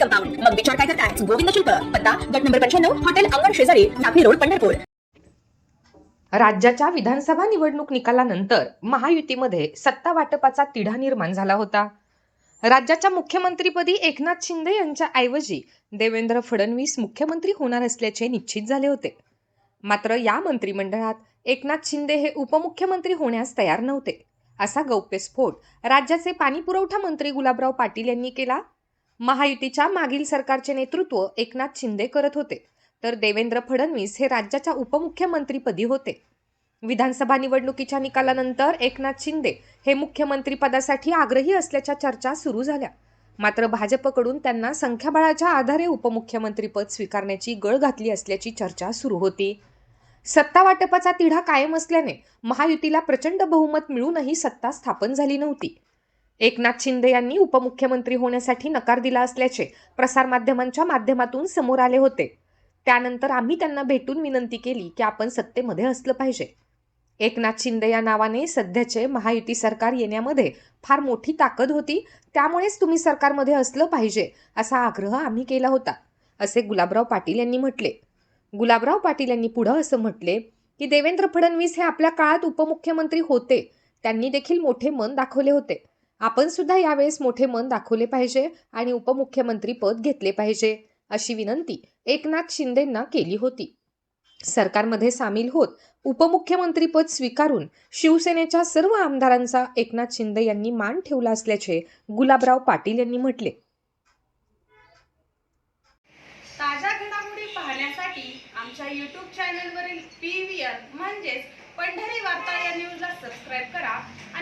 Compound. मग विचार काय करताय गोविंद शिल्प पत्ता गट नंबर पंच्याण्णव हॉटेल अंगण शेजारी नागरी रोड पंढरपूर. राज्याच्या विधानसभा निवडणूक निकालानंतर महायुतीमध्ये सत्ता वाटपाचा तिढा निर्माण झाला होता. राज्याच्या मुख्यमंत्रीपदी एकनाथ शिंदे यांच्या ऐवजी देवेंद्र फडणवीस मुख्यमंत्री होणार असल्याचे निश्चित झाले होते. मात्र या मंत्रिमंडळात एकनाथ शिंदे हे उपमुख्यमंत्री होण्यास तयार नव्हते. असा गौप्यस्फोट राज्याचे पाणीपुरवठा मंत्री गुलाबराव पाटील यांनी केला. महायुतीच्या मागील सरकारचे नेतृत्व एकनाथ शिंदे करत होते. तर देवेंद्र फडणवीस हे राज्याच्या उपमुख्यमंत्रीपदी होते. विधानसभा निवडणुकीच्या निकालानंतर एकनाथ शिंदे हे मुख्यमंत्रीपदासाठी आग्रही असल्याच्या चर्चा सुरू झाल्या. मात्र भाजपकडून त्यांना संख्याबळाच्या आधारे उपमुख्यमंत्रीपद स्वीकारण्याची गळ घातली असल्याची चर्चा सुरू होती. सत्ता वाटपाचा तिढा कायम असल्याने महायुतीला प्रचंड बहुमत मिळूनही सत्ता स्थापन झाली नव्हती. एकनाथ शिंदे यांनी उपमुख्यमंत्री होण्यासाठी नकार दिला असल्याचे प्रसारमाध्यमांच्या माध्यमातून समोर आले होते. त्यानंतर आम्ही त्यांना भेटून विनंती केली की आपण सत्तेमध्ये असलं पाहिजे. एकनाथ शिंदे या नावाने सध्याचे महायुती सरकार येण्यामध्ये फार मोठी ताकद होती. त्यामुळेच तुम्ही सरकारमध्ये असलं पाहिजे असा आग्रह आम्ही केला होता असे गुलाबराव पाटील यांनी म्हटले. गुलाबराव पाटील यांनी पुढं असं म्हटले की देवेंद्र फडणवीस हे आपल्या काळात उपमुख्यमंत्री होते. त्यांनी देखील मोठे मन दाखवले होते. आपण सुद्धा यावेळेस मोठे मन दाखवले पाहिजे आणि उपमुख्यमंत्री पद घेतले पाहिजे अशी विनंती एकनाथ शिंदेंना केली होती. सरकारमध्ये सामील होत उपमुख्यमंत्रीपद स्वीकारून शिवसेनेच्या सर्व आमदारांचा एकनाथ शिंदे यांनी मान ठेवला असल्याचे गुलाबराव पाटील यांनी म्हटले. ताज्या घडामोडी पाहण्यासाठी आमच्या युट्यूब चॅनलवरील पी व्ही आर म्हणजेच पंढरी वार्ता या न्यूजला सबस्क्राईब करा आणि